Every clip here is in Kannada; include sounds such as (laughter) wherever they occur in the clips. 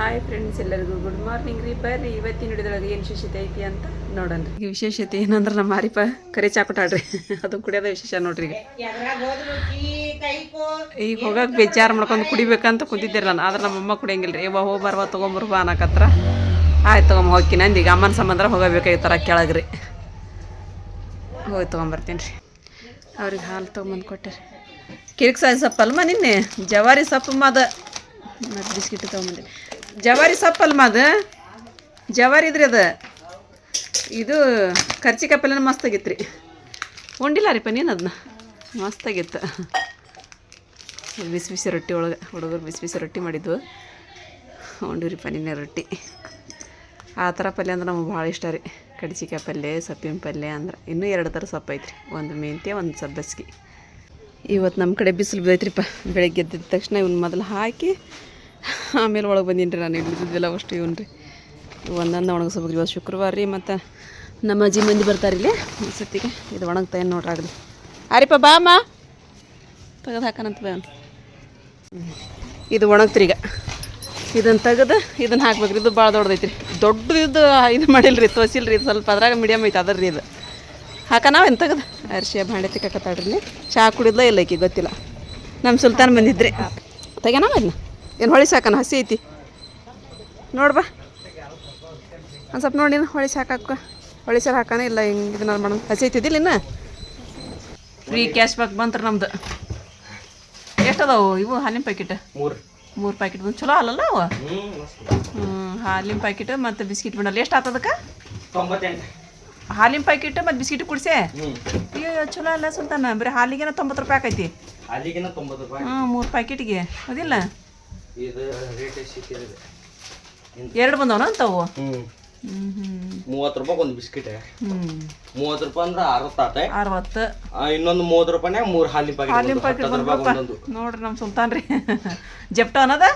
ಹಾಯ್ ಫ್ರೆಂಡ್ಸ್ ಎಲ್ಲರಿಗೂ ಗುಡ್ ಮಾರ್ನಿಂಗ್ ರೀ. ಬರ್ರಿ, ಇವತ್ತಿನ ಹಿಡಿದೊಳಗೆ ಏನು ವಿಶೇಷತೆ ಐತಿ ಅಂತ ನೋಡೋಣ ಈ ವಿಶೇಷತೆ ಏನಂದ್ರೆ ನಮ್ಮ ಮಾರಿಪ ಕರೆ ಚಾಕುಟಾಡ್ರಿ ಅದು ಕುಡಿಯೋದ ವಿಶೇಷ ನೋಡ್ರಿ ಈಗ. ಈಗ ಹೋಗಕ್ಕೆ ಬೇಜಾರು ಮಾಡ್ಕೊಂಡು ಕುಡಿಬೇಕಂತ ಕುಂತಿದ್ದೀರಿ ನಾನು. ಆದ್ರೆ ನಮ್ಮ ಅಮ್ಮ ಕುಡಿಯಂಗಿಲ್ಲ ರೀ ಇವಾಗ ಹೋಗಿ ಬರ್ವ ತೊಗೊಂಬರ್ಬಾ ಅನ್ನಕತ್ರ. ಆಯ್ತು ತೊಗೊಂಬ ಹೋಗ್ತೀನಿ ನಂದು. ಈಗ ಅಮ್ಮನ ಸಂಬಂಧ ಹೋಗಬೇಕಾಗಿತ್ತಾರ ಕೆಳಗ್ರಿ. ಹೋಗಿ ತೊಗೊಂಬರ್ತೀನಿ ರೀ ಅವ್ರಿಗೆ ಹಾಲು ತೊಗೊಂಬಂದು ಕೊಟ್ಟೆ. ಕಿರಿಕ್ ಸಾಯಿ ಸೊಪ್ಪು ನಿನ್ನೆ? ಜವಾರಿ ಸೊಪ್ಪು ಮಾದ. ಮತ್ತು ಬಿಸ್ಕಿಟ್ ತೊಗೊಂಬಂದೆ. ಜವಾರಿ ಸೊಪ್ಪಲ್ಮ ಅದು ಜವಾರಿ ಇದ್ರಿ ಅದು? ಇದು ಖರ್ಚಿ ಪಲ್ಯನ ಮಸ್ತ್ ಆಗಿತ್ತು ರೀ ಉಂಡಿಲ್ಲ ರೀ ನೀನು ಅದನ್ನ ಮಸ್ತ್ ಆಗಿತ್ತು ಬಿಸಿ ಬಿಸಿ ರೊಟ್ಟಿ ಒಳಗೆ ಹುಡುಗರು ಬಿಸಿ ಬಿಸಿ ರೊಟ್ಟಿ ಮಾಡಿದ್ವು. ಉಂಡಿರಿ ನಿನ್ನೆ ರೊಟ್ಟಿ. ಆ ಥರ ಪಲ್ಯ ಅಂದ್ರೆ ನಮಗೆ ಭಾಳ ಇಷ್ಟ ರೀ. ಕಡ್ಚಿಕಾಯಿ ಪಲ್ಯ, ಸೊಪ್ಪಿನ ಪಲ್ಯ ಅಂದ್ರೆ ಇನ್ನೂ ಎರಡು ಥರ ಸೊಪ್ಪು ಐತ್ರಿ. ಒಂದು ಮೆಂತ್ಯ, ಒಂದು ಸಬ್ಬಸ್ಗೆ. ಇವತ್ತು ನಮ್ಮ ಕಡೆ ಬಿಸಿಲು ಬಿದ್ದೈತ್ರಿಪ್ಪ ಬೆಳಗ್ಗೆ ಎದ್ದಿದ ತಕ್ಷಣ ಇವ್ನ ಮೊದಲು ಹಾಕಿ ಆಮೇಲೆ ಒಳಗೆ ಬಂದೀನಿ ರೀ ನಾನು ಇಲ್ಲಿದ್ದಿಲ್ಲ ಅಷ್ಟು ಇವನು ರೀ. ಒಂದೊಂದು ಒಣಗಿಸ್ಬೇಕು ಇವತ್ತು ಶುಕ್ರವಾರ ರೀ, ಮತ್ತು ನಮ್ಮ ಅಜ್ಜಿ ಮಂದಿ ಬರ್ತಾರೆ ಇಲ್ಲಿ. ಈ ಸತಿಗೆ ಇದು ಒಣಗ್ತಾ ಏನು ನೋಡ್ರಿ ಆಗಲಿ. ಆರಿಪ್ಪ, ಬಾ ಅಮ್ಮ. ತೆಗೆದು ಹಾಕೋಣಂತ ಬಾ. ಇದು ಒಣಗ್ತ್ರಿ ಈಗ. ಇದನ್ನು ತೆಗೆದು ಇದನ್ನು ಹಾಕ್ಬೇಕ್ರಿ. ಇದು ಭಾಳ ದೊಡ್ಡದೈತಿ ರೀ ದೊಡ್ಡದು ಇದು ಮಾಡಿಲ್ಲ ರೀ ತೋಸಿಲ್ರಿ, ಇದು ಸ್ವಲ್ಪ ಅದ್ರಾಗ ಮೀಡಿಯಮ್ ಐತೆ ರೀ ಇದು. ಹಾಕ ಏನು ತೆಗೆದು? ಅರ್ಶಿ ಭಾಂಡೆ ತಿಕ್ಕತ್ತಾಡ್ರಿ ಚಹಾ ಕುಡಿದ್ಲ ಇಲ್ಲ ಈಕೆ, ಗೊತ್ತಿಲ್ಲ. ನಮ್ಮ ಸುಲ್ತಾನ್ ಬಂದಿದ್ರಿ. ತೆಗೆನ ಅದನ್ನ ಏನು ಹೊಳಿ ಸಾಕನ? ಹಸಿ ಐತಿ. ನೋಡ್ಬಾ ಒಂದು ಸ್ವಲ್ಪ ನೋಡಿ ಹೊಳಿ ಸಾಕಾಕ. ಹೊಳಿ ಸಾರು ಹಾಕಾನೆ ಇಲ್ಲ ಹಿಂಗೆ ಇದನ್ನ ಮಾಡೋಣ. ಹಸಿ ಐತಿದ್ದಿಲ್ಲ ಇನ್ನು? ಫ್ರೀ ಕ್ಯಾಶ್ ಬ್ಯಾಕ್ ಬಂತ್ರಿ ನಮ್ದು. ಎಷ್ಟು ಅದಾವು ಇವು ಹಾಲಿನ ಪ್ಯಾಕೆಟ್ ಮೂರು. ಮೂರು ಪ್ಯಾಕೆಟ್ ಬಂದು ಚಲೋ ಹಾಲಲ್ಲ ಅವ? ಹ್ಞೂ ಹಾಲಿನ ಪ್ಯಾಕೆಟ್ ಮತ್ತು ಬಿಸ್ಕಿಟ್ ಬಂಡಲ್ಲ ಎಷ್ಟು ಆತದಕ್ಕೆ ಹಾಲಿನ ಪ್ಯಾಕೆಟ್ ಮತ್ತು ಬಿಸ್ಕಿಟ್ ಕುಡಿಸೆ? ಅಯ್ಯೋ ಚಲೋ ಅಲ್ಲ ಸುಲ್ತಾನ. ಬರೀ ಹಾಲಿಗೆನ ತೊಂಬತ್ತು ರೂಪಾಯಿ ರೂಪಾಯಿ ಹ್ಞೂ ಮೂರು ಪ್ಯಾಕೆಟ್ಗೆ ಅದಿಲ್ಲ? ಇದು ರೇಟ್ ಸಿಕ್ಕಿದೆ ಎರಡು ಬಂದವನ ಅಂತವು ಹ್ಞೂ ಮೂವತ್ತು ರೂಪಾಯಿ ಒಂದು ಬಿಸ್ಕಿಟ್. ಹ್ಞೂ ಮೂವತ್ತು ರೂಪಾಯಿ ಅಂದ್ರೆ ಅರವತ್ತಾತೆ. ಅರವತ್ತು. ಇನ್ನೊಂದು ಮೂವತ್ತು ರೂಪಾಯಿನಾಗ ಮೂರು ಹಾಲಿನ ಪ್ಯಾಕೆಟ್ ಹಾಲಿನ ಪ್ಯಾಕೆಟ್ ಒಂದೊಂದು. ನೋಡ್ರಿ ನಮ್ಮ ಸುಲ್ತಾನ್ ರೀ (laughs) ಜಪ್ಟ ಅನ್ನೋದ?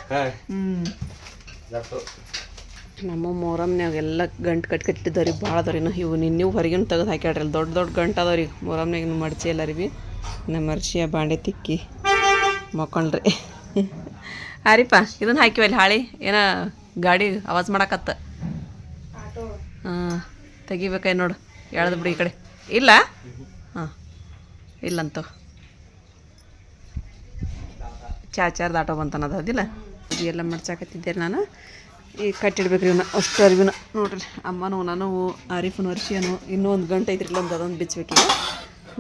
ನಮ್ಮ ಮೊರಮ್ನ್ಯಾಗ ಎಲ್ಲ ಗಂಟು ಕಟ್ ಕಟ್ಟಿದ್ದಾರೆ ಭಾಳ ಅದಾವ್ರಿ. ಇನ್ನು ಇವು ನಿನ್ನೆ ಹೊರಗಿನ ತೆಗೆದು ಹಾಕ್ಯಾಡ್ರಿ ದೊಡ್ಡ ದೊಡ್ಡ ಗಂಟು ರೀ ಮೊರಮ್ನ್ಯಾಗ ಇನ್ನು ಮಡ್ಚಿ ಎಲ್ಲ ರೀ ನಮ್ಮ ಅರ್ಶಿಯ ಬಾಂಡೆ ತಿಕ್ಕಿ ಮಕ್ಕೊಂಡ್ರಿ. (laughs) ಆರಿಪ್ಪ ಇದನ್ನು ಹಾಕಿವಲ್ಲ ಹಾಳಿ. ಏನ ಗಾಡಿ ಆವಾಜ್ ಮಾಡಕತ್ತ. ಹಾಂ ತೆಗಿಬೇಕೈ ನೋಡು, ಎಳ್ದು ಬಿಡಿ ಈ ಕಡೆ. ಇಲ್ಲ? ಹಾಂ, ಇಲ್ಲಂತ. ಚಾ ಚಾರ್ದು ಆಟೋ ಬಂತನದ ಅದಿಲ್ಲ? ಎಲ್ಲ ಮಡ್ಚಾಕತ್ತಿದ್ದೆ ನಾನು. ಈ ಕಟ್ಟಿಡ್ಬೇಕು ಇವನ್ನ ಅಷ್ಟು ಅರಿವಿನ ನೋಡ್ರಿ, ಅಮ್ಮನೂ, ನಾನು ಆರಿಫನು ಅರ್ಶಿಯನು ಇನ್ನೂ ಒಂದು ಗಂಟೆ ಐತ್ರಿ ಇಲ್ಲೊಂದು ಅದೊಂದು ಬಿಚ್ಚಬೇಕೀಗ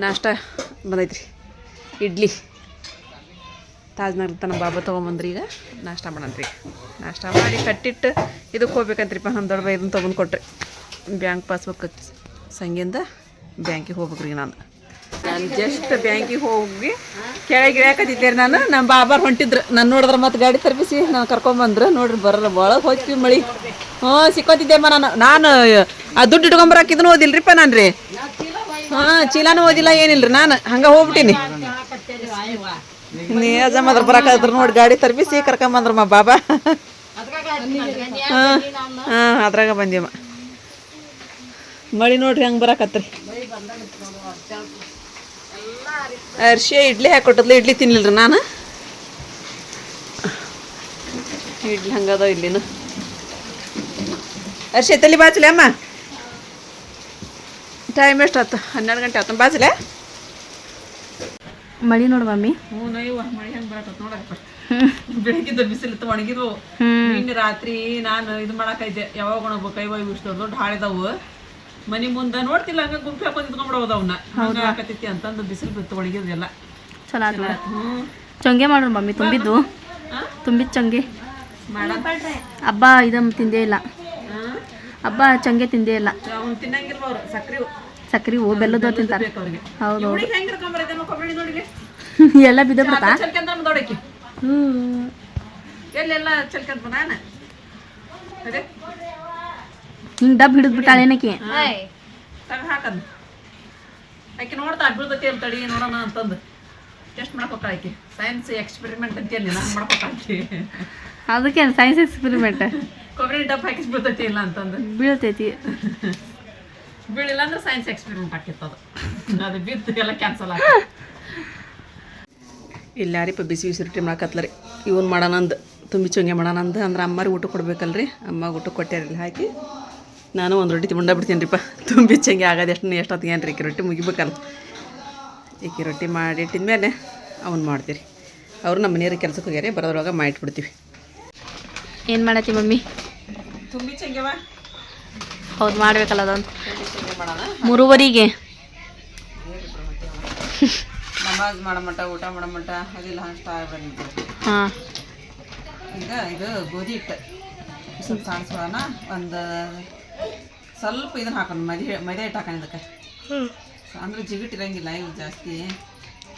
ನಾಷ್ಟ ಬಂದೈತ್ರಿ. ಇಡ್ಲಿ. ತಾಜ್ನಗರ್ ತನ ಬಾಬಾ ತೊಗೊಂಬಂದ್ರಿ ಈಗ. ನಾಷ್ಟ ಮಾಡಂತ್ರಿ. ನಾಷ್ಟ ಮಾಡಿ ಕಟ್ಟಿಟ್ಟು ಇದಕ್ಕೆ ಹೋಗ್ಬೇಕಂತ್ರಿಪ್ಪ ನಮ್ಮ ದೊಡ್ಡ ಇದನ್ನು ತೊಗೊಂಡು ಕೊಟ್ರಿ. ಬ್ಯಾಂಕ್ ಪಾಸ್ಬುಕ್ ಸಂಗಿಂದ ಬ್ಯಾಂಕಿಗೆ ಹೋಗ್ಬೇಕ್ರಿ ನಾನು. ನಾನು ಜಸ್ಟ್ ಬ್ಯಾಂಕಿಗೆ ಹೋಗಿ ಕೆಳಗೆ ಇಳ್ಯಾಕತ್ತಿದ್ದೇರಿ ನಾನು. ನಮ್ಮ ಬಾಬಾರ್ ಹೊಂಟಿದ್ರು. ನಾನು ನೋಡಿದ್ರೆ ಮತ್ತೆ ಗಾಡಿ ಸರ್ವಿಸಿ ನಾನು ಕರ್ಕೊಂಬಂದ್ರು. ನೋಡ್ರಿ ಬರಲ್ಲ, ಒಳಗೆ ಹೋಗ್ತೀವಿ ಮಳಿ. ಹ್ಞೂ, ಸಿಕ್ಕೋತಿದ್ದೆಮ್ಮ ನಾನು. ನಾನು, ಆ ದುಡ್ಡು ಇಟ್ಕೊಂಬರಕ್ಕೆ ಇದನ್ನು ಓದಿಲ್ರಿಪ್ಪ ನಾನು ರೀ ಹಾಂ ಚೀಲಾನು ಓದಿಲ್ಲ ಏನಿಲ್ಲ ರೀ ನಾನು ಹಂಗೆ ಹೋಗ್ಬಿಟ್ಟಿನಿ. ನೀ ಅಜ್ಜಮ್ಮದ್ರ ಬರಕಾದ್ರ ನೋಡಿ ಗಾಡಿ ತರ್ಬಿಸಿ ಕರ್ಕೊಂಬಂದ್ರಮ್ಮ ಬಾಬಾ. ಹಾಂ ಹಾಂ ಅದ್ರಾಗ ಬಂದೀವಮ್ಮ ಮಳಿ ನೋಡ್ರಿ ಹಂಗೆ ಬರಕತ್ರಿ. ಅರ್ಶಿ ಇಡ್ಲಿ ಹಾಕೊಟ್ಟದ್ಲ ಇಡ್ಲಿ ತಿನ್ಲಿಲ್ರಿ ನಾನು? ಇಡ್ಲಿ ಹಂಗದ ಇಲ್ಲಿನು. ಅರ್ಶಿ ತಲೆ ಬಾಚಲೆ ಅಮ್ಮ? ಟೈಮ್ ಎಷ್ಟು ಆಯ್ತು ಹನ್ನೆರಡು ಗಂಟೆ ಆಯ್ತು ಬಾಚಲೆ? ಮಳಿ ನೋಡು ಮಮ್ಮಿ? ಹ್ಞೂ ನಯ್ಯವ್ವ ಮಳಿ ಹೆಂಗೆ ನೋಡಪ್ಪ ಬೆಳಗಿದ್ದ ಬಿಸಿಲು ಒಣಗಿದ್ವು. ನಿನ್ನೆ ರಾತ್ರಿ ನಾನು ಇದು ಮಾಡಾಕೈತೆ ಯಾವಾಗ ಒಣಗ್ಬೇಕು ಕೈ ಇವು ಇಷ್ಟು ದೊಡ್ಡ ಹಾಳಿದಾವು ಮನಿ ಮುಂದೆ ನೋಡ್ತಿಲ್ಲ ಹಂಗ ಗುಂಪಿ ಹಾಕೊಂಡು ನಿಂತ್ಕೊಂಡ್ಬಿಡೋದು ಅವನ್ನ ಹಂಗ ಹಾಕತೈತಿ ಅಂತಂದು ಬಿಸಿಲು ಬಿತ್ತು ಒಣಗಿದ್ವೆಲ್ಲ ಚಲೋ ಆತು ಚೊಂಗೆ ಮಾಡು ಮಮ್ಮಿ ತುಂಬಿದ್ದು? ತುಂಬಿದ ಚಂಗೆ. ಹಬ್ಬ ಇದಮ್ ತಿಂದೇ ಇಲ್ಲ. ಹಬ್ಬ ಚಂಗೆ ತಿಂದೇ ಇಲ್ಲ. ಅವ್ನು ತಿನ್ನಂಗಿಲ್ವ ಅವ್ರು ಸಕ್ರಿ ಸಕ್ರಿ ಹೂ ಬೆಲ್ಲದ ತಿಂತಾರೆ. ಹೌದು (laughs) ಎಲ್ಲ ಬಿದ್ದ ಬಿಡ್ತಾ ಚಲ್ಕಂತ ದೊಡಕಿ ಹ್ಞೂ ಎಲ್ಲೆಲ್ಲ ಚಲ್ಕಂತ ಬಂದಾನ ಹಿಂಗೆ ಡಬ್ ಹಿಡಿದು ಬಿಟ್ಟಾಳ ಏನಕ್ಕೆ? ತಗ ಹಾಕದ್. ಆಕೆ ನೋಡ್ತಾ ಬೀಳ್ತತಿ ಅಂತ ತಡಿ ನೋಡೋಣ ಅಂತಂದು. ಟೆಸ್ಟ್ ಮಾಡಕ್ ಹೋಗ್ತಾಳ ಆಕೆ. ಸೈನ್ಸ್ ಎಕ್ಸ್ಪೆರಿಮೆಂಟ್ ಅಂತ ಹೇಳಿ ನಾನು ಮಾಡಕ್ ಹೋಗ್ತಾಳ ಆಕೆ. ಅದಕ್ಕೆ ಸೈನ್ಸ್ ಎಕ್ಸ್ಪೆರಿಮೆಂಟ್ ಕೊಬ್ಬರಿ ಡಬ್ಬ ಹಾಕಿಸ್ ಬೀಳ್ತೈತಿ ಇಲ್ಲ ಅಂತಂದು. ಬೀಳ್ತೈತಿ. ಬೀಳಿಲ್ಲ ಅಂದ್ರೆ ಸೈನ್ಸ್ ಎಕ್ಸ್ಪೆರಿಮೆಂಟ್ ಹಾಕಿತ್ತು ಅದು ಅದು ಬಿದ್ದು ಎಲ್ಲ ಕ್ಯಾನ್ಸಲ್ ಇಲ್ಲ ಯಾರಿಪ್ಪ ಬಿಸಿ ಬಿಸಿ ರೊಟ್ಟಿ ಮಾಡಕತ್ಲರಿ? ಇವನ್ ಮಾಡೋಣಂದು ತುಂಬಿ ಚೊಂಗೆ ಮಾಡೋಣ ಅಂದ್ರೆ ಅಮ್ಮರಿಗೆ ಊಟ ಕೊಡ್ಬೇಕಲ್ರಿ? ಅಮ್ಮ ಊಟ ಕೊಟ್ಟಾರಿಲ್ಲ ಹಾಕಿ. ನಾನು ಒಂದು ರೊಟ್ಟಿ ತಿಂಡ ಬಿಡ್ತೀನಿ ರೀಪ್ಪ ತುಂಬಿ ಚಂಗೆ ಆಗೋದು ಎಷ್ಟು ಎಷ್ಟೊತ್ತಿಗೆ ಏನು ರೀ ಈಕೆ ರೊಟ್ಟಿ ಮುಗಿಬೇಕಲ್ಲ. ಈಕೆ ರೊಟ್ಟಿ ಮಾಡಿಟ್ಟಿದ ಮೇಲೆ ಅವ್ನು ಮಾಡ್ತೀರಿ. ಅವರು ನಮ್ಮ ಮನೆಯವ್ರಿಗೆ ಕೆಲಸಕ್ಕೆ ಹೋಗ್ಯಾರೆ ಬರೋದ್ರೊಳಗೆ ಮಾಡಿಟ್ಬಿಡ್ತೀವಿ. ಏನು ಮಾಡತ್ತಿ ಮಮ್ಮಿ? ತುಂಬಿ ಚಂಗೆವ ಹೌದು ಮಾಡ್ಬೇಕಲ್ಲ ಅದೊಂದು ಮೂರುವರಿಗೆ. ನಮಾಜ್ ಮಾಡಮಟ ಊಟ ಮಾಡಮಟ ಅದಿಲ್ಲ ಅಷ್ಟ ಬಂದಿದ್ದೆ ಹಾಂ. ಈಗ ಇದು ಗೋಧಿ ಹಿಟ್ಟು. ಸ್ವಲ್ಪ ಸಾಣಿಸ್ಕೊಳ್ಳೋಣ ಒಂದು ಸ್ವಲ್ಪ ಇದನ್ನ ಹಾಕೋಣ ಮದಿ ಮೈದಾ ಹಿಟ್ಟು ಹಾಕೋಣ ಇದಕ್ಕೆ. ಅಂದ್ರೆ ಜಿಗಿಟ್ ಇರಂಗಿಲ್ಲ ಇವು ಜಾಸ್ತಿ.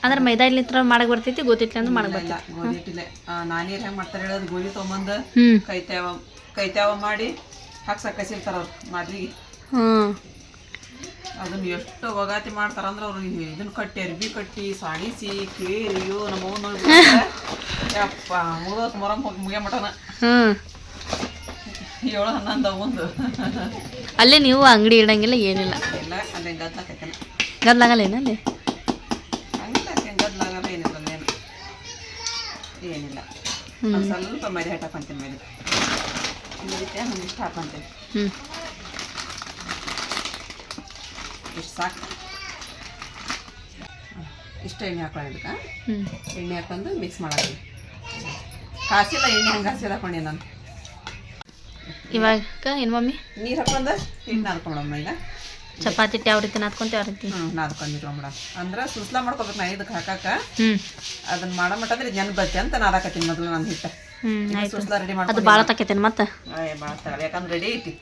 ಅಂದ್ರೆ ಮೈದಾ ಇಲ್ಲಿತ್ರ ಮಾಡಕ್ಕೆ ಬರ್ತೈತಿ ಗೊತ್ತಿತ್ತು ಅಂದ್ರೆ ಮಾಡಕ್ ಇಲ್ಲ ಗೋಧಿ ಹಿಟ್ಟಿಲೆ. ನಾನೀರು ಹೆಂಗೆ ಮಾಡ್ತಾರೆ ಹೇಳೋದು ಗೋಧಿ ತೊಗೊಂಬಂದು ಕೈತಾವ ಕೈತಾವ ಮಾಡಿ ಹಾಕ್ಸಕ್ಕೆ ಕಸಿರ್ತಾರ ಅವ್ರು ಮಾದ್ಲಿಗೆ ಹ್ಞೂ ಅದನ್ನ ಎಷ್ಟು ಒಗಾತಿ ಮಾಡ್ತಾರ ಅಂದ್ರೆ ಅವ್ರು ಇದನ್ನ ಕಟ್ಟಿ ಅರ್ಬಿ ಕಟ್ಟಿ ಸಾಣಿಸಿ ಕೇರಿ ಅಯ್ಯೋ ನಮ್ಮ ಅವ್ವ ನೋಡಿ ಯಪ್ಪ ಮುಗಿದೋತ್ ಮೊರ ಹೋಗಿ ಮುಗಿಯ ಮಟನ ಏಳು ಹನ್ನೊಂದು ಒಂದು ಅಲ್ಲೇ ನೀವು ಅಂಗಡಿ ಇಡಂಗಿಲ್ಲ ಏನಿಲ್ಲ. ಎಲ್ಲ ಅಲ್ಲೇ ಗದ್ಲಾಕೈತೇನೆ ಗದ್ಲಾಗಲ್ಲ ಅಲ್ಲಿ? ಹಂಗಿಲ್ಲ ಗದ್ಲಾಗಲ್ಲ ಏನಿಲ್ಲ ಏನಿಲ್ಲ. ಒಂದ್ ಸ್ವಲ್ಪ ಮರಿ ಹಿಟ್ಟು ಹಾಕೊಂತೀನಿ ಮೇಲೆ ಇದಕ್ಕೆ ಒಂದಿಷ್ಟು ಹಾಕೊಂತೀನಿ ಹ್ಞೂ ಇಷ್ಟು ಸಾಕು. ಇಷ್ಟು ಎಣ್ಣೆ ಹಾಕೊಳ್ಳಿ ಇದಕ್ಕೆ. ಹ್ಞೂ ಎಣ್ಣೆ ಹಾಕೊಂಡು ಮಿಕ್ಸ್ ಮಾಡೋದು ಕಾಸಿಲ್ಲ ಎಣ್ಣೆ ಹಂಗೆ ಕಾಸಿಲ್ಲ ಹಾಕೊಂಡೆ ನಾನು. ಇವಾಗ ಏನು ಮಮ್ಮಿ? ನೀರು ಹಾಕೊಂಡು ಹಿಟ್ಟು ನಾದ್ಕೊಂಡಮ್ಮ ಈಗ. ಚಪಾತಿ ಯಾವ ರೀತಿ ನಾದ್ಕೊಂತ ಯಾವ ರೀತಿ? ಹ್ಞೂ ನಾದ್ಕೊಂಡಿರೋ ಮೇಡಮ್ ಅಂದ್ರೆ ಸುಸ್ಲಾ ಮಾಡ್ಕೊಬೇಕು ನಾ ಇದಕ್ಕೆ ಹಾಕಾಕ ಹ್ಞೂ ಅದನ್ನ ಮಾಡೋ ಮಟ್ಟ ಅಂದ್ರೆ ಜನ ಬತ್ತೆ ಅಂತ ನಾದಾಕತ್ತೀನಿ ಮೊದಲು ನಾನು ಹಿಟ್ಟು. ಹ್ಞೂ ಅದು ಭಾಳ ತಕೈತೇನು ಮತ್ತೆ? ಯಾಕಂದ್ರೆ ರೆಡಿ ಐತಿ.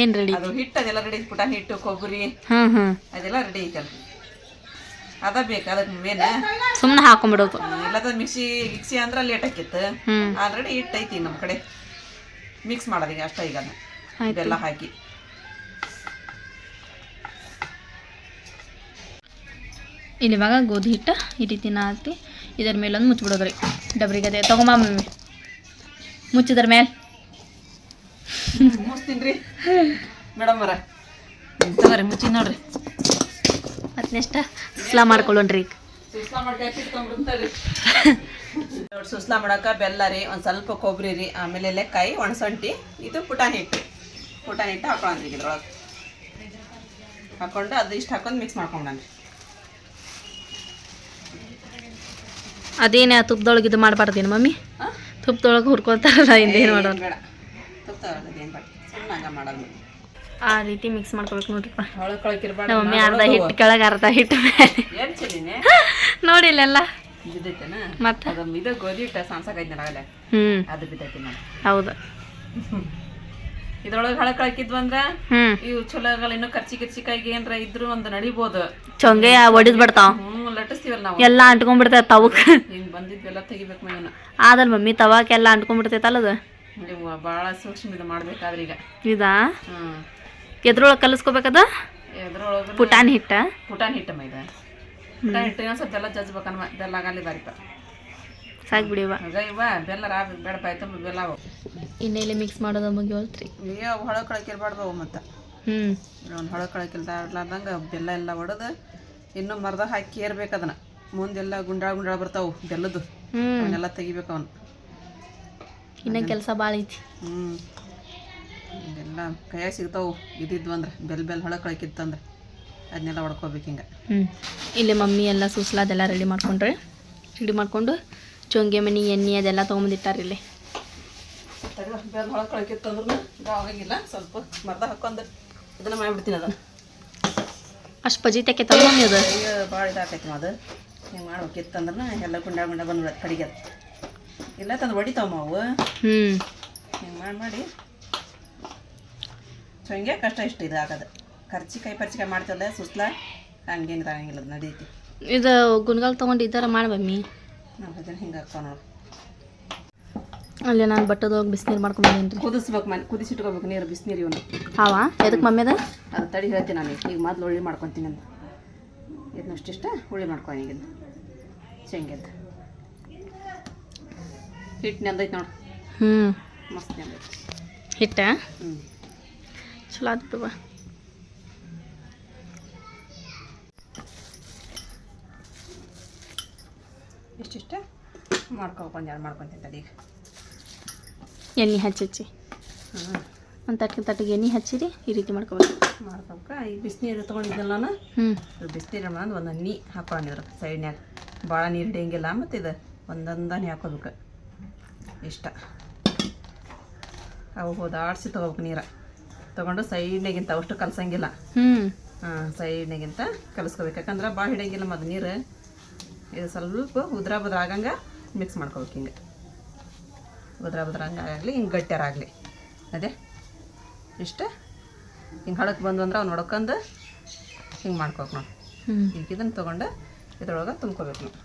ಏನು ರೆಡಿ ಅದು ಹಿಟ್ಟು ಅದೆಲ್ಲ ರೆಡಿ ಐತಿ. ಪುಟಾಣಿ ಹಿಟ್ಟು ಕೊಬ್ಬರಿ. ಹ್ಞೂ ಹ್ಞೂ ಅದೆಲ್ಲ ರೆಡಿ ಐತಲ್ಲ ಅದ. ಬೇಕು ಅದಕ್ಕೆ ಮೇನ ಸುಮ್ಮನೆ ಹಾಕೊಂಡ್ಬಿಡೋದು ಇಲ್ಲದ ಮಿಕ್ಸಿ ಮಿಕ್ಸಿ ಅಂದ್ರೆ ಲೇಟ್ ಆಕಿತ್ತು ಆಲ್ರೆಡಿ ಹಿಟ್ಟು ಐತಿ ನಮ್ಮ ಕಡೆ. ಮಿಕ್ಸ್ ಮಾಡೋದು ಈಗ ಅಷ್ಟೇ ಈಗ ಇದೆಲ್ಲ ಹಾಕಿ. ಇಲ್ಲಿ ಇವಾಗ ಗೋಧಿ ಹಿಟ್ಟು ಈ ರೀತಿ ಹಾಕಿ ಇದರ ಮೇಲೊಂದು ಮುಚ್ಚಿಬಿಡೋದು ರೀ ಡಬ್ರಿಗೆ ಅದೇ. ತೊಗೊಂಬ ಮಮ್ಮಿ ಮುಚ್ಚಿದ್ರ ಮೇಲೆ ಮುಚ್ತೀನಿ ರೀ ಮೇಡಮ್ ಅವರ. ತಗೋರಿ ಮುಚ್ಚಿ ನೋಡ್ರಿ. ಮತ್ತೆ ನೆಕ್ಸ್ಟ್ ಸುಸ್ಲಾ ಮಾಡ್ಕೊಳ್ಳೋಣ್ರಿ ನೋಡಿ ಸುಸ್ಲಾ ಮಾಡೋಕೆ ಬೆಲ್ಲ ರೀ ಒಂದು ಸ್ವಲ್ಪ ಕೊಬ್ಬರಿ ರೀ ಆಮೇಲೆ ಲೆಕ್ಕಾಯಿ ಒಣಸೊಂಟಿ ಇದು ಪುಟಾಣಿ ಹಿಟ್ಟು. ಪುಟಾಣಿ ಹಿಟ್ಟು ಹಾಕೊಳ್ಳೋಣ್ರಿ ಇದ್ರೊಳಗೆ. ಹಾಕೊಂಡು ಅದು ಇಷ್ಟು ಹಾಕೊಂಡು ಮಿಕ್ಸ್ ಮಾಡ್ಕೊಂಡ್ರಿ ಅದೇನೇ ತುಪ್ಪದೊಳಗೆ ಇದು ಮಾಡಬಾರ್ದೇನು ಮಮ್ಮಿ? ತುಪ್ಪದೊಳಗೆ ಹುರ್ಕೊತಾರಲ್ಲ ಇನ್ನೇನು ಮಾಡೋದು? ಆ ರೀತಿ ಮಿಕ್ಸ್ ಮಾಡ್ಕೊಬೇಕು ನೋಡ್ರಿಪ್ಪ. ನಮ್ಮ ಮಮ್ಮಿ ಅರ್ಧ ಹಿಟ್ಟು ಕೆಳಗೆ ಅರ್ಧ ಹಿಟ್ಟು ಮೇಲೆ. ಇಲ್ಲೆಲ್ಲ. ಮತ್ತೆ? ಹ್ಞೂ ಹೌದು. (laughs) ಇದ್ರೊಳಗೆ ಹಳಕಳಕಿದ್ವು ಅಂದ್ರೆ ಹ್ಞೂ ಇವು ಚಲೋ ಆಗಲ್ಲ ಇನ್ನೂ ಕರ್ಚಿ ಕರ್ಚಿಕಾಯಿಗೆ ಏನ್ರ ಇದ್ರು ಒಂದು ನಡಿಬೋದು. ಚೊಂಗೆ ಒಡಿದ್ ಬಿಡ್ತಾವ. ಹ್ಞೂ ಲಟ್ಟಿಸ್ತೀವಲ್ಲ ನಾವು. ಎಲ್ಲ ಅಂಟ್ಕೊಂಡ್ಬಿಡ್ತೈತೆ ತವಕ್ಕೆ ಹಿಂಗೆ ಬಂದಿದ್ದೆಲ್ಲ ತೆಗಿಬೇಕು ಮೈನ ಆದಲ್ ಮಮ್ಮಿ ತವಾಕೆಲ್ಲ ಅಂಟ್ಕೊಂಡ್ಬಿಡ್ತೈತಲ್ಲ ಅದು? ನೀವು ಭಾಳ ಸೂಕ್ಷ್ಮ ಇದು ಮಾಡ್ಬೇಕಾದ್ರೆ ಈಗ. ಇದಾ? ಹ್ಞೂ ಎದ್ರೊಳಗೆ ಕಲಿಸ್ಕೋಬೇಕದ ಎದ್ರೊಳಗೆ ಪುಟಾಣಿ ಹಿಟ್ಟ? ಪುಟಾಣಿ ಹಿಟ್ಟ ಮೈದ. ಪುಟಾಣಿ ಹಿಟ್ಟ ಸ್ವಲ್ಪ ಬೆಲ್ಲ ಜಜ್ಬೇಕನ್ಮ ಬೆಲ್ಲ ಆಗಲ್ಲಿ ಬಾರಿಪ ಸಾಕು ಬಿಡಿವ ಆಗ ಇವ ಬೆಲ್ಲ ರಾ ಬೇಡ ಆಯ್ತು ಬೆಲ್ಲ ಅವು. ಇನ್ನೆಲ್ಲಿ ಮಿಕ್ಸ್ ಮಾಡೋದು ಮುಗಿಯೋಲ್ತ್ರಿ ಅಯ್ಯೋ ಹೊಳ ಕಳಕಿರ್ಬಾರ್ದು ಮತ್ತೆ. ಮತ್ತು ಹ್ಞೂ ಒಂದು ಹೊಳ ಕಳಕಿಲ್ದಾಡ್ಲಾರ್ದಂಗೆ ಬೆಲ್ಲ ಎಲ್ಲ ಒಡೆದು ಇನ್ನೂ ಮರದ ಹಾಕಿ ಕೇರ್ಬೇಕು ಅದನ್ನ. ಮುಂದೆಲ್ಲ ಗುಂಡಾಳ ಗುಂಡಾಳ ಬರ್ತಾವು ಬೆಲ್ಲದ್ದು ಅವನ್ನೆಲ್ಲ ತೆಗಿಬೇಕು ಅವನು. ಇನ್ನೂ ಕೆಲಸ ಭಾಳ ಐತಿ. ಹ್ಞೂ ಇದೆಲ್ಲ ಕೈಯಾಗ ಸಿಗ್ತಾವು ಇದ್ದಿದ್ವು ಅಂದ್ರೆ ಬೆಲ್ ಬೆಲ್ ಹೊಳ ಕಳಕಿತ್ತಂದ್ರೆ ಅದನ್ನೆಲ್ಲ ಹೊಡ್ಕೋಬೇಕು ಹಿಂಗೆ. ಹ್ಞೂ ಇಲ್ಲಿ ಮಮ್ಮಿ ಎಲ್ಲ ಸುಸ್ಲ ಅದೆಲ್ಲ ರೆಡಿ ಮಾಡ್ಕೊಂಡ್ರೆ. ರೆಡಿ ಮಾಡಿಕೊಂಡು ಚೊಂಗೆ ಮನಿ ಎಣ್ಣೆ ಅದೆಲ್ಲ ತೊಗೊಂಬಂದಿಟ್ಟಾರ ಇಲ್ಲಿ. ತಗೋ ಬೇರೆ ಹೊಳ ಕಳಕಿತ್ತಂದ್ರೂ ಅಂದ್ರೂ ಆಗಂಗಿಲ್ಲ. ಸ್ವಲ್ಪ ಮರದ ಹಾಕೊಂಡು ಇದನ್ನು ಮಾಡಿಬಿಡ್ತೀನಿ ಅದನ್ನು. ಅಷ್ಟು ಪಜಿ ತೆಕೆತಲ್ಲ ಮಮ್ಮಿ ಅದು? ಈಗ ಭಾಳ ಇದಾಕೈತಿ ಅದು. ಹಿಂಗೆ ಮಾಡ್ಬೇಕಿತ್ತಂದ್ರೆ ಎಲ್ಲ ಗುಂಡ ಗುಂಡ ಬಂದ್ಬಿಡತ್ತೆ ಕಡಿಗೆ ಇಲ್ಲ ತಂದು ಹೊಡಿತಾವ ಅವು ಹ್ಞೂ ಹಿಂಗೆ ಮಾಡಿ ಮಾಡಿ. ಸೊ ಹಿಂಗೆ ಕಷ್ಟ ಇಷ್ಟು ಇದು ಆಗೋದು. ಕರ್ಚಿಕಾಯಿ ಪರ್ಚಿಕಾಯಿ ಮಾಡ್ತಲ್ಲ ಸುಸ್ಲ? ಹಂಗೇನು ಆಗಂಗಿಲ್ಲ ಅದು ನಡೀತಿ ಇದು ಗುನ್ಗಾಲ್ ತೊಗೊಂಡು ಈ ಥರ ಮಾಡಿ ಮಮ್ಮಿ ನಾವು ಇದನ್ನು ಹಿಂಗೆ ಹಾಕೋ ನೋಡಿ. ಅಲ್ಲಿ ನಾನು ಬಟ್ಟದೊಳಗೆ ಬಿಸಿನೀರು ಮಾಡ್ಕೊಂಡು ರೀ ಕುದಿಸ್ಬೇಕು ಮನೆ ಕುದಿಸಿಟ್ಕೋಬೇಕು ನೀರು ಬಿಸಿನೀರು ಇವನು. ಹಾವ? ಎದಕ್ಕೆ ಮಮ್ಮಿ ಅದ ಅದು ತಡಿ ಹೇಳ್ತೀನಿ ನಾನು ಈಗ. ಮೊದಲು ಹುಳಿ ಮಾಡ್ಕೊತೀನಿ ಅಂತ ಇದನ್ನಷ್ಟಿಷ್ಟ ಹುಳಿ ಮಾಡ್ಕೊಂಡು ಈಗ ಶೇಂಗದ್ದು ಹಿಟ್ಟು ನೆಂದೈತೆ ನೋಡಿ. ಹ್ಞೂ ಮಸ್ತ್ ನೆಂದೈತೆ. ಹಿಟ್ಟ? ಹ್ಞೂ ಚಲೋ ಆತ್ ಬಿಡುವ ಇಷ್ಟಿಷ್ಟ ಮಾಡ್ಕೊಬೇಕು ಒಂದು ಎರಡು ಮಾಡ್ಕೊತೀನಿ ತಡೀಗ ಎಣ್ಣೆ ಹಚ್ಚಿ ಒಂದು ತಟ್ಟಿಗೆ ತಟ್ಟಿಗೆ ಎಣ್ಣೆ ಹಚ್ಚಿರಿ ಈ ರೀತಿ ಮಾಡ್ಕೋಬೇಕು. ಮಾಡ್ಕೊಬೇಕ? ಈ ಬಿಸಿನೀರು ತೊಗೊಂಡಿದ್ದಲ್ಲ ನಾನು? ಹ್ಞೂ ಬಿಸಿನೀರು ಮಾಡಿ ಒಂದು ನೀ ಹಾಕೊಂಡಿದ್ರು ಸೈಡ್ನ್ಯಾಗ. ಭಾಳ ನೀರು ಹಿಡಿಯಂಗಿಲ್ಲ ಮತ್ತು ಇದು. ಒಂದೊಂದನೇ ಹಾಕೋಬೇಕು. ಇಷ್ಟ. ಅವು ಹೋದಾಡಿಸಿ ತೊಗೋಬೇಕು ನೀರು. ತೊಗೊಂಡು ಸೈಡ್ನಾಗಿಂತ ಅವಷ್ಟು ಕಲಸಂಗಿಲ್ಲ. ಹ್ಞೂ ಹಾಂ ಸೈಡ್ನಾಗಿಂತ ಕಲಸ್ಕೋಬೇಕು. ಯಾಕಂದ್ರೆ ಭಾಳ ಹಿಡಿಯಂಗಿಲ್ಲ ಮತ್ತು ನೀರು. ಇದು ಸ್ವಲ್ಪ ಉದ್ರಾ ಬದ್ರ ಆಗಂಗೆ ಮಿಕ್ಸ್ ಮಾಡ್ಕೋಬೇಕು ಹಿಂಗೆ. ಬುದ್ರ ಆಗಲಿ ಹಿಂಗೆ ಗಟ್ಟಿಯರಾಗಲಿ ಅದೇ? ಇಷ್ಟ? ಹಿಂಗೆ ಹಳಕ್ಕೆ ಬಂದು ಅಂದ್ರೆ ಅವ್ನು ನೋಡ್ಕೊಂಡು ಹಿಂಗೆ ಮಾಡ್ಕೋಬೇಕು ನಾವು ಹ್ಞೂ ಈಗ ಇದನ್ನು ತೊಗೊಂಡು ಇದ್ರೊಳಗೆ ತುಂಬ್ಕೋಬೇಕು ನಾವು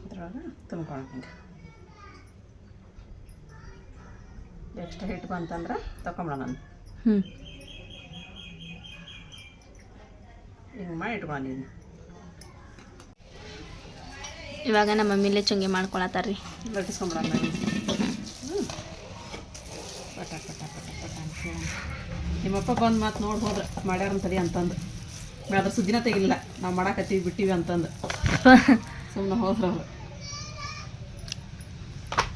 ಇದ್ರೊಳಗೆ ತುಂಬ್ಕೊಳ್ಳೋಣ ಹಿಂಗೆ. ಎಕ್ಸ್ಟ್ರಾ ಹಿಟ್ಟು ಬಂತಂದ್ರೆ ತಗೊಂಬಿಡೋಣ ನಾನು. ಹ್ಞೂ ಹಿಂಗೆ ಮಾಡಿ ಇಟ್ಕೊಳ್ಳೋಣ ಇವಾಗ ನಮ್ಮ ಮಮ್ಮಿಲೇ ಚುಂಗಿ ಮಾಡ್ಕೊಳತ್ತಾರ್ರಿ. ಲಟ್ಟಿಸ್ಕೊಂಬಿಡೋಣ ಪಟ ಪಟ ಪಟ ಪಟ ಅಂತ ಹೇಳಿ. ನಿಮ್ಮಪ್ಪ ಬಂದು ಮಾತು ನೋಡಿ ಹೋದ್ರೆ ಮಾಡ್ಯಾರಂತಡಿ ಅಂತಂದು. ಅದ್ರ ಸುದ್ದಿನ ತೆಗಿಲಿಲ್ಲ. ನಾವು ಮಾಡಾಕತ್ತೀವಿ ಬಿಟ್ಟಿವಿ ಅಂತಂದು. ಸುಮ್ಮನೆ ಹೋದ್ರ ಅವ್ರು.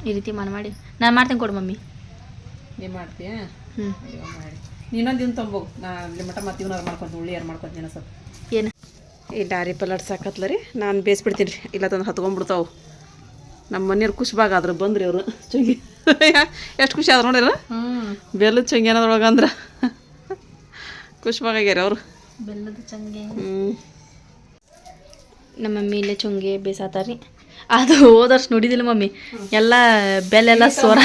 ಈ ರೀತಿ ಮಾಡಿ ಮಾಡಿ. ನಾನು ಮಾಡ್ತೀನಿ ಕೊಡು ಮಮ್ಮಿ. ನೀ ಮಾಡ್ತೀಯ? ಹ್ಞೂ ಮಾಡಿ. ನೀನೊಂದು ದಿನ ತೊಂಬೋಗು ನಾ ಅಲ್ಲಿ ಮಟ ಮತ್ತೆ ಇವನಾರು ಮಾಡ್ಕೊತೀನಿ ಉಳ್ಳಿ ಯಾರು ಮಾಡ್ಕೊತೀನಿ ಸ್ವಲ್ಪ. ಈ ಡಾರಿ ಪಲ್ಲಾಡ್ ಸಾಕತ್ಲ ರೀ? ನಾನು ಬೇಯಿಸ್ಬಿಡ್ತೀನಿ ರೀ. ಇಲ್ಲ ತಂದು ಹತ್ಕೊಂಡ್ಬಿಡ್ತಾವೆ. ನಮ್ಮ ಮನೆಯವ್ರು ಖುಷಿಬಾಗ ಆದ್ರೆ ಬಂದ್ರಿ ಅವರು. ಚುಂಗಿ. (laughs) ಎಷ್ಟು ಖುಷಿ ಆದ್ರೆ ನೋಡಿರ (laughs) ಬೆಲ್ಲದ ಚುಂಗಿ ಅನ್ನೋದ್ರೊಳಗೆ ಅಂದ್ರೆ ಖುಷಿ ಆಗ್ಯಾರ ಅವರು. ಬೆಲ್ಲದ ಚಂಗೆ. ಹ್ಞೂ ನಮ್ಮ ಮಮ್ಮಿ ಇಲ್ಲೇ ಚುಂಗಿ ಬೇಸಾತಾರ ರೀ. ಅದು ಹೋದಷ್ಟು ನೋಡಿದಿಲ್ಲ ಮಮ್ಮಿ. ಎಲ್ಲ ಬೆಲ್ಲೆಲ್ಲ ಸೋರ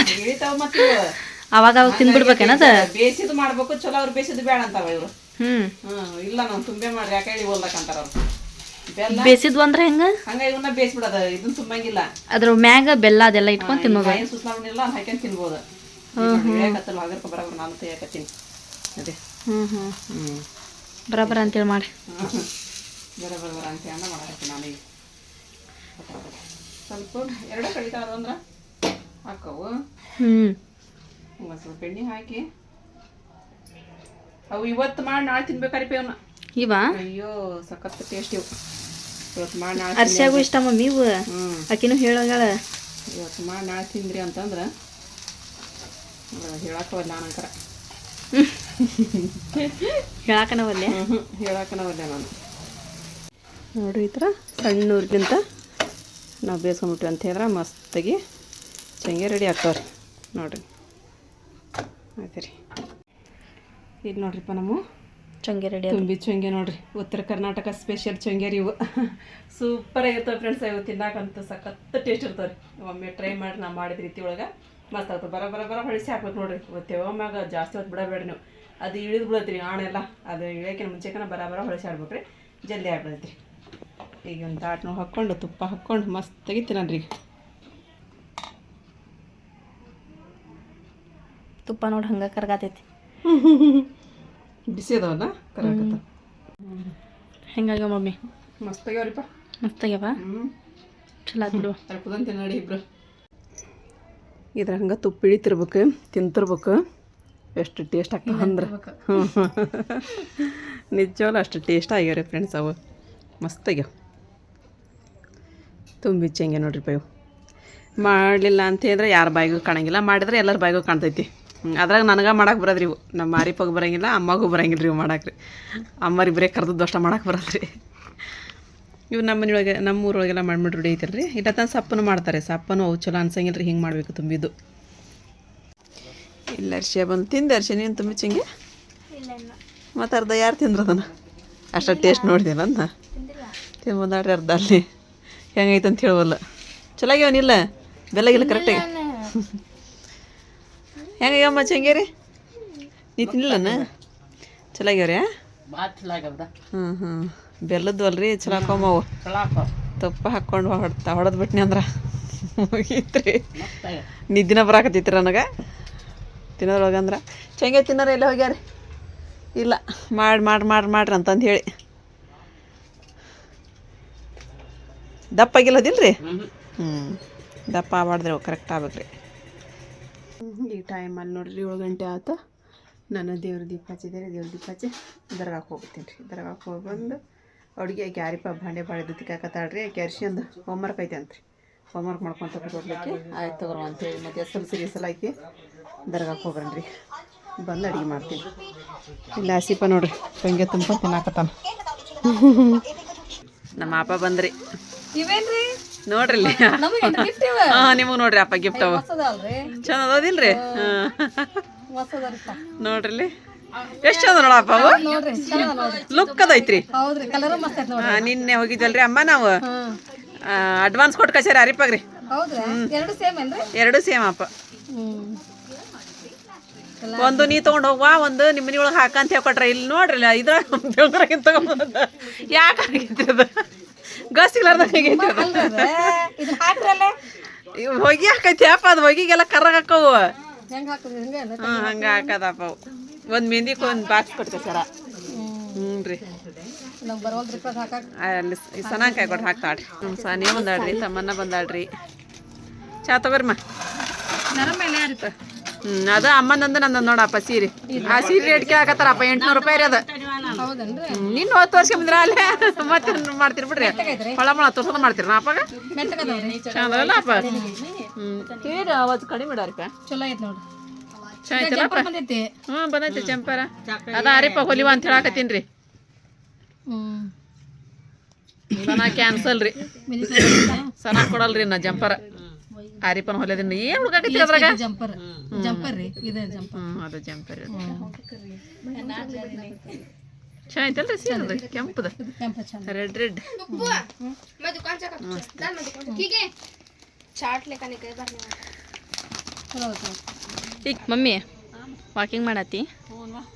ಅವಾಗ ಅವಾಗ ತಿಂದ್ಬಿಡ್ಬೇಕೇನದ ಬೇಸಿದು ಮಾಡ್ಬೇಕು ಚಲೋ ಅವ್ರು ಬೇಸಿದು ಬೇಡ ಅಂತಾವ ಇವರು. ಹ್ಮ್. ಇಲ್ಲ ನಾವು ತುಂಬೆ ಮಾಡ್ರಿ. ಯಾಕೆ ಹೇಳಿ ಓದ್ಲಕ್ಕಂತಾರ ಅವ್ರು? ಬೆಲ್ಲ ಬೇಸಿದ್ವು ಅಂದ್ರೆ ಹೆಂಗ? ಹಂಗ ಇವನ್ನ ಬೇಯಿಸ್ಬಿಡೋದ ಇದನ್ನ ತುಂಬಂಗಿಲ್ಲ. ಅದ್ರ ಮ್ಯಾಗ ಬೆಲ್ಲ ಅದೆಲ್ಲ ಇಟ್ಕೊಂಡು ತಿನ್ನೋದು ಏನು ಸುಸ್ಲಾವಣಿಲ್ಲ ಹಾಕ್ಯಂಡ್ ತಿನ್ಬೋದು. ಹೇಳಕತ್ತಲ್ಲ ಹಾಗರ್ಕ ಬರೋಬ್ರ ನಾನು ತೆಗಿಯಕತ್ತೀನಿ ಅದೇ. ಹ್ಞೂ ಹ್ಞೂ ಹ್ಞೂ ಬರಬರ ಅಂತೇಳಿ ಮಾಡಿ (laughs) ಬರ ಬರ ಅಂತ ಹೇಳ ಮಾಡಕತ್ತೀನಿ ಈಗ. ಸ್ವಲ್ಪ ಎರಡು ಕಡಿತಾವ ಅಂದ್ರೆ? ಹಾಕವು. ಹ್ಞೂ ಸ್ವಲ್ಪ ಎಣ್ಣೆ ಹಾಕಿ. ಅವು ಇವತ್ತು ಮಾಡಿ ನಾಳೆ ತಿನ್ಬೇಕಾರಿಪಿ ಅವನ್ನ ಇವ? ಅಯ್ಯೋ ಸಖತ್ ಟೇಸ್ಟ್ ಇವು. ಇವತ್ತು ಮಾಡಿ ನಾಳೆ ಅರ್ಶಿಯಾಗೂ ಇಷ್ಟ ಮಮ್ಮಿ ಇವು. ಆಕಿನೂ ಹೇಳೋಗಳ. ಇವತ್ತು ಮಾಡಿ ನಾಳೆ ತಿಂದ್ರಿ ಅಂತಂದ್ರೆ ಹೇಳಕ್ಕವಲ್ಲ ನಾನಂಕರ ಹೇಳಕ್ಕನವಲ್ಲೆ ಹೇಳಕ್ಕನವಲ್ಲ ನಾನು. ನೋಡಿ ಈ ಥರ ಸಣ್ಣ ಊರಿಗಿಂತ ನಾವು ಬೇಯಿಸ್ಕೊಂಬಿಟ್ವಿ ಅಂತ ಹೇಳಿದ್ರೆ ಮಸ್ತಾಗಿ ಚಂಗೆ ರೆಡಿ ಆಗ್ತಾವ್ರಿ. ನೋಡಿರಿ. ಆಯ್ತು ರೀ. ಇದು ನೋಡ್ರಿಪ್ಪ ನಮ್ಮ. ಚಂಗೆ ರೆಡಿ ತುಂಬಿ ಚೊಂಗೆ ನೋಡ್ರಿ. ಉತ್ತರ ಕರ್ನಾಟಕ ಸ್ಪೆಷಲ್ ಚೊಂಗೆ ರೀ ಇವು. ಸೂಪರ್ ಆಗಿರ್ತವೆ ಫ್ರೆಂಡ್ಸ್ ಇವು ತಿನ್ನಾಕಂತೂ ಸಖತ್ ಟೇಸ್ಟ್ ಇರ್ತಾವೆ ರೀ ಒಮ್ಮೆ ಟ್ರೈ ಮಾಡಿ ನಾ ಮಾಡಿದ ರೀತಿ ಒಳಗೆ ಮಸ್ತ್ ಆಗ್ತದೆ. ಬರ ಬರ ಬರ ಹೊಳಿಸಿ ಹಾಕ್ಬೇಕು ನೋಡ್ರಿ. ಮ್ಯಾಗ ಜಾಸ್ತಿ ಹೊತ್ತು ಬಿಡಬೇಡ ನೀವು. ಅದು ಇಳಿದು ಬಿಡತ್ರಿ ಆಣೆಲ್ಲ ಅದು ಇಳಿಯೋಕಿನ ಮುಂಚೆಕನ ಬರ ಬರ ಹೊಳಿಸಿ ಆಡ್ಬೇಕ್ರಿ ಜಲ್ದಿ ಆಗ್ಬಿಡತ್ರಿ. ಈಗ ಒಂದು ತಾಟ್ನ ಹಾಕ್ಕೊಂಡು ತುಪ್ಪ ಹಾಕ್ಕೊಂಡು ಮಸ್ತಾಗಿ ತಿನ್ನಲ್ರಿ ಈಗ. ತುಪ್ಪ ನೋಡಿ ಹಂಗೆ ಕರ್ಗಾತೈತಿ. (laughs) ಬಿಸಿ ಅದಾವಲ್ಲ ಕರಾಕತ್ತ ಹೆಂಗಾಗ ಮಮ್ಮಿ? ಮಸ್ತಾಗ್ಯಾವ್ರಿಪ್ಪ. ಮಸ್ತಾಗ್ಯವ? ಆಗ್ಯಾವ ಚಲೋ ಬಿಡು. ಕುದಂತ ನೋಡಿ ಇಬ್ರು. ಇದ್ರ ಹಂಗೆ ತುಪ್ಪ ಇಳಿತಿರ್ಬೇಕು ತಿಂತಿರ್ಬೇಕು. ಎಷ್ಟು ಟೇಸ್ಟ್ ಆಗ್ತದೆ ಅಂದ್ರೆ. ನಿಜವಲ್ಲ ಅಷ್ಟು ಟೇಸ್ಟ್ ಆಗ್ಯಾವ್ರಿ ಫ್ರೆಂಡ್ಸ್ ಅವು. ಮಸ್ತ್ ಆಗ್ಯಾವ ತುಂಬಿಚ್ಚಿ ಹಂಗೆ ನೋಡ್ರಿ ಪೈವು ಮಾಡಲಿಲ್ಲ ಅಂತ ಹೇಳಿದ್ರೆ ಯಾರ ಬಾಯಿಗೂ ಕಾಣಂಗಿಲ್ಲ ಮಾಡಿದ್ರೆ ಎಲ್ಲರ ಬಾಯಿಗೂ ಕಾಣ್ತೈತಿ. ಅದ್ರಾಗ ನನಗೆ ಮಾಡಕ್ಕೆ ಬರೋದ್ರಿ ಇವು. ನಮ್ಮ ಮಾರಿಪಾಗ ಬರಂಗಿಲ್ಲ ಅಮ್ಮಗೂ ಬರಂಗಿಲ್ಲ ರೀ ಇವು ಮಾಡಕ್ಕೆ ರೀ. ಅಮ್ಮರಿ ಬರೀ ಕರ್ದದ್ದು ಅಷ್ಟ ಮಾಡಕ್ಕೆ ಬರಲ್ರಿ ಇವು ನಮ್ಮ ಮನೆಯೊಳಗೆ ನಮ್ಮ ಊರೊಳಗೆಲ್ಲ ಮಾಡ್ಬಿಟ್ಟು ರೂಢಿ ಇಲ್ಲ ಸಪ್ಪನು ಮಾಡ್ತಾರೆ. ಸಪ್ಪನು ಅವು ಚಲೋ ಅನ್ಸಂಗಿಲ್ಲ ರೀ ಹಿಂಗೆ ಮಾಡಬೇಕು ತುಂಬಿದ್ದು. ಇಲ್ಲ ಅರ್ಶಿಯ ಬಂದು ತಿಂದೆ ಅರ್ಶಿ. ನೀನು ತುಂಬಿ ಚಿಂಗೆ? ಮತ್ತು ಅರ್ಧ ಯಾರು ತಿಂದ್ರು ಅದನ್ನು? ಅಷ್ಟು ಟೇಸ್ಟ್ ನೋಡಿದೆ ಅಂತ ಬಂದಾಡ್ರಿ ಅರ್ಧ ಅಲ್ಲಿ. ಹೆಂಗೈತೆ ಅಂತ ಹೇಳುವಲ್ಲ. ಚಲೋ ಆಗ್ಯಾವನಿಲ್ಲ ಬೆಲ್ಲಗಿಲ್ಲ ಕರೆಕ್ಟಾಗಿ ಹೆಂಗಾಗ್ಯಾವಮ್ಮ ಚಂಗೇರಿ? ನೀ ತಿನ್ನಲನ ಚಲೋ ಆಗ್ಯಾವ್ರಿ ಹ್ಞೂ ಹ್ಞೂ ಬೆಲ್ಲದ್ದು ಅಲ್ರಿ ಚಲೋ ಅವು ತುಪ್ಪ ಹಾಕ್ಕೊಂಡು ಹೊಡ್ತಾ ಹೊಡೆದು ಬಿಟ್ನಿ ಅಂದ್ರೆ ಮುಗೀತ್ರಿ. ನಿದ್ದಿನ ಬರಾಕತ್ತೈತ್ರಿ ನನಗೆ? ತಿನ್ನೋದ್ರೊಳಗೆ ಅಂದ್ರೆ? ಚಂಗೆ ತಿನ್ನೋರು ಎಲ್ಲ ಹೋಗ್ಯಾರಿ? ಇಲ್ಲ. ಮಾಡಿ ಮಾಡಿ ಮಾಡಿ ಮಾಡ್ರಿ ಅಂತಂದು ಹೇಳಿ. ದಪ್ಪ ಆಗಿಲ್ಲದಿಲ್ಲ ರೀ ಹ್ಞೂ ದಪ್ಪ ಆಗ್ಬಾರ್ದ್ರಿ ಅವು ಕರೆಕ್ಟ್ ಆಗ್ಬೇಕ್ರಿ. ಈ ಟೈಮಲ್ಲಿ ನೋಡ್ರಿ ಏಳು ಗಂಟೆ ಆತ. ನಾನು ದೇವ್ರ ದೀಪ ಹಚ್ಚಿದ್ದೇನೆ ದೇವ್ರ ದೀಪ ಹಚ್ಚಿ ದರ್ಗಾಕ್ಕೆ ಹೋಗ್ತೀನಿ ರೀ ದರ್ಗಾಕ್ಕೆ ಹೋಗಿ ಬಂದು ಅಡುಗೆ ಗ್ಯಾರಿಪ ಭಾಂಡೆ ಭಾಳ ತಿಕ್ಕಾಕತ್ತಾಳ್ರಿ ಒಂದು ಹೋಮ್ವರ್ಕ್ ಐತೆ ಅಂತ್ರಿ. ಹೋಮ್ವರ್ಕ್ ಮಾಡ್ಕೊಂತ ಕೊಡ್ಲಿಕ್ಕೆ ಆಯ್ತು ತಗೋ ಅಂತೇಳಿ ಮತ್ತೆ S L C S L ಐತಿ ದರ್ಗಾಕ್ಕೆ ರೀ ಬಂದು ಅಡುಗೆ ಮಾಡ್ತೀನಿ. ಇಲ್ಲ ಆಸಿಪ ನೋಡ್ರಿ. ಹಂಗೆ ತುಂಬ ತಿನ್ನಾಕತ್ತಾನ. ನಮ್ಮ ಅಪ್ಪ ಬಂದ್ರಿ. ಇವೇನ್ರಿ? ನೋಡ್ರಿ ಹಾಂ ನಿಮಗೆ ನೋಡ್ರಿ ಅಪ್ಪ ಗಿಫ್ಟ್ ಅವ. ಚಂದಿಲ್ರಿ ಚಂದ ಅದಿಲ್ರಿ? ನೋಡ್ರಿ ಎಷ್ಟ್ ಚಂದ ನೋಡಪ್ಪ ಅವು? ಲುಕ್ ಅದೈತ್ರಿ. ನಿನ್ನೆ ಹೋಗಿದ್ವಲ್ರಿ ಅಮ್ಮ ನಾವು? ಅಡ್ವಾನ್ಸ್ ಕೊಟ್ಟು ಕಚೇರಿ ಅರಿಪಾಗ್ರಿ ಎರಡು ಸೇಮ್ ಅಪ್ಪ. ಒಂದು ನೀ ತಗೊಂಡ್ ಹೋಗ್ವಾ ಒಂದು ನಿಮ್ಮನಿ ಒಳಗೆ ಹಾಕಂತ ಹೇಳ್ಕೊಟ್ರ. ಇಲ್ಲಿ ನೋಡ್ರಿ ಇದ್ರ ತಗೊಂಡ್ ಯಾಕೆ ಆಗಿದ್ರಿ ಹಾಕ್ರಲ್ಲೇ? ಇವ್ ಹೊಗಿ ಹಾಕೈತಿ ಅಪ್ಪ ಅದು ಹೊಗಿಗೆಲ್ಲ ಕರ್ರಗ್ ಹಾಕವು. ಹೆಂಗ್ ಹಾಕುದ್ರಿ ಹಿಂಗೆ ಹಂಗ ಹಾಕದಪ್ಪ ಅವು. ಒಂದು ಮೆಹಂದಿಗೆ ಒಂದು ಬಾಕ್ಸ್ ಕೊಡ್ತೇವೆ ಸರ. ಹ್ಮ್ ಹ್ಞೂ ರೀ ಅಲ್ಲಿ ಸನಾಕಾಯಿ ಕೊಟ್ಟು ಹಾಕ್ತಾಳ್ರಿ ಹ್ಞೂ ಸಾನಿಯ ಬಂದಾಳ್ರಿ ತಮ್ಮನ್ನ ಬಂದಾಳ್ರಿ. ಚಾ ತಗೋರಿಮ್ಮ ನರ ಮೇಲೆ ಯಾರಿಪ್ಪ ಹ್ಮ್ ಅದ ಅಮ್ಮನಂದು ನಂದು ನೋಡಪ್ಪ ಸೀರೆ. ಆ ಸೀರೆ ರೇಟ್ ಕೇಳಕತ್ತಾರಪ್ಪ ಎಂಟ್ನೂರು ರೂಪಾಯಿ ರೀ ಅದು. ನಿನ್ನ ಹತ್ತು ವರ್ಷ ಬಂದ್ರ ಅಲ್ಲೇ (laughs) ಮತ್ತೆ ಮಾಡ್ತೀರಿ ಬಿಡ್ರಿ. ಹೊಳ ಮಳ ತೋರ್ಸೋದು ಮಾಡ್ತೀರಿ ನಾಪಾಗ? ಮೆತ್ತಗದವ್ರಿ ಚಂದಲ್ಲ ಅಪ್ಪ ಹ್ಮ್ ಸೀರೆ ಅವತ್ತು ಕಡಿಮೆ ಇಡಾರಿಪ್ಪ ಚಲೋ ಐತೆ ನೋಡ್ರಿ. ಚಂದ ಬಂದೈತಿ. ಹ್ಞೂ ಬಂದೈತಿ ಚಂಪಾರ. ಅದ ಅರಿಪ್ಪ ಹೊಲಿವ ಅಂತ ಹೇಳಾಕತ್ತೀನಿ ರೀ. ಹ್ಮ್. ಸನ ಕ್ಯಾನ್ಸಲ್ ರೀ. ಸನ ಕೊಡಲ್ರಿ ನಾ ಜಂಪರ ಆರಿಪನ ಹೊಲಿದೀನಿ ಏನ್ ಹುಡುಗಾಕತ್ತಿ ಅದ್ರಾಗ? ಜಂಪರ್ ಜಂಪರ್ ರೀ ಇದೆ ಜಂಪರ್ ಹ್ಮ್ ಅದು ಜಂಪರ್ ಚಂದ ಐತಲ್ರಿ ಸೀರೆ ಅದು? ಕೆಂಪದ. ಕೆಂಪ ಚಂದ. ರೆಡ್ ರೆಡ್ ಚಲೋ ಐತಿ ಈಗ ಮಮ್ಮಿ ವಾಕಿಂಗ್ ಮಾಡತ್ತಿ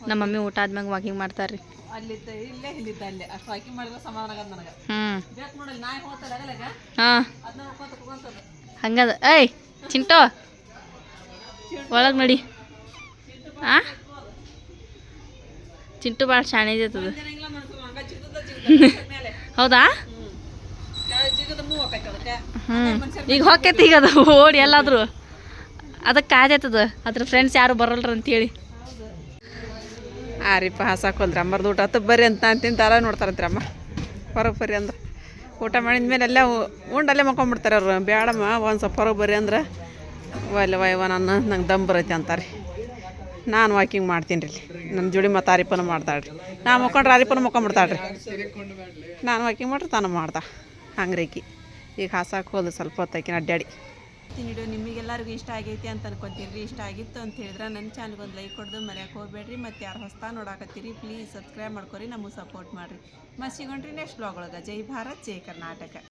ನಮ್ಮ ಮಮ್ಮಿ ಊಟ ಆದ್ಮ್ಯಾಗ ವಾಕಿಂಗ್ ಮಾಡ್ತಾರ್ರಿ. ಅಲ್ಲಿದ್ದ ಇಲ್ಲೇ ಇಲ್ಲಿದ್ದ ಅಲ್ಲೇ. ಅಷ್ಟು ಹಾಕಿ ಮಾಡಿದ್ರೆ ಸಮಾಧಾನ ಆಗದ ನನಗೆ. ಹ್ಮ್. ಬೇಕು ನೋಡಿ ನಾಯಿ ಹೋಗ್ತದೆ ಆಗಲಾಗ ಹಾಂ. ಅದನ್ನ ಹೋಗ್ಕೊಂತ ಕುಗೊಂತದ ಹಂಗದ ಏಯ್, ಚಿಂಟೋ. ಒಳಗೆ ನೋಡಿ. ಆ? ಚಿಂಟು ಭಾಳ ಶಾಣೆ ಐತದ ಇಲ್ಲ ಮಾಡ್ತೀವಿ ಹಂಗ ಜಿಗದ ಜಿಗದ ಮೇಲೆ ಹೌದಾ? ಹ್ಞೂ ಈಗ ಹೊಕ್ಕೈತಿ ಈಗ ಅದು. ಓಡಿ ಎಲ್ಲಾದರೂ. ಅದಕ್ಕೆ ಕಾದೈತದ ಅದ್ರ ಫ್ರೆಂಡ್ಸ್ ಯಾರು ಬರಲ್ರ ಅಂತೇಳಿ. ಆ ರೀಪ ಹಾಸಾಕೊಲ್ರಿ ಅಮ್ಮರ್ದು ಊಟ ಹತ್ತು ಬರ್ರಿ ಅಂತ ನಾನು ತಿಂತಾರ ನೋಡ್ತಾರಂತ್ರಿ ಅಮ್ಮ. ಹೊರಗೆ ಬರ್ರಿ ಅಂದ್ರೆ. ಊಟ ಮಾಡಿದ ಮೇಲೆ ಅಲ್ಲೇ ಉಂಡಲ್ಲೇ ಮಕ್ಕೊಂಬಿಡ್ತಾರೆ ಅವ್ರು. ಬೇಡಮ್ಮ ಒಂದು ಸ್ವಲ್ಪ ಹೊರಗೆ ಬರ್ರಿ ಅಂದ್ರೆ. ಒಲ್ಲೆ ವಯವ ನನ್ನ, ನಂಗೆ ದಮ್ ಬರೈತಿ ಅಂತಾರೆ. ನಾನು ವಾಕಿಂಗ್ ಮಾಡ್ತೀನಿ ರೀ ನನ್ನ ಜೋಡಿ ಮತ್ತು ಆರಿಪನ ಮಾಡ್ತಾಳ್ರಿ. ನಾ ಮಕ್ಕೊಂಡ್ರೆ ಆರಿಪನ ಮಕ್ಕೊಂಬಿಡ್ತಾಳ್ರಿ. ನಾನು ವಾಕಿಂಗ್ ಮಾಡ್ರೆ ತಾನು ಮಾಡ್ದೆ. ಹಂಗ್ರೇಕಿ ಈಗ ಹಾಸಾಕ್ ಹೋದ ಸ್ವಲ್ಪ ಹೊತ್ತಾಕಿನ ಅಡ್ಡಾಡಿ ವಿಡಿಯೋ ನಿಮಗೆಲ್ಲರಿಗೂ ಇಷ್ಟ ಆಗೈತಿ ಅಂತ ಅನ್ಕೊತೀರಿ ಇಷ್ಟ ಆಗಿತ್ತು ಅಂತ ಹೇಳಿದ್ರೆ ನನ್ನ ಚಾನಲ್ಗೆ ಒಂದು ಲೈಕ್ ಕೊಡ್ದು ಮರ್ಯಾಕೆ ಹೋಗ್ಬೇಡ್ರಿ. ಮತ್ತು ಯಾರು ಹೊಸ್ತಾ ನೋಡಾಕತ್ತೀರಿ ಪ್ಲೀಸ್ ಸಬ್ಸ್ಕ್ರೈಬ್ ಮಾಡ್ಕೊರಿ. ನಮಗೆ ಸಪೋರ್ಟ್ ಮಾಡಿರಿ. ಮತ್ತು ಸಿಗೋಣ್ರಿ ನೆಕ್ಸ್ಟ್ ಬ್ಲಾಗ್ ಒಳಗೆ. ಜೈ ಭಾರತ್ ಜೈ ಕರ್ನಾಟಕ.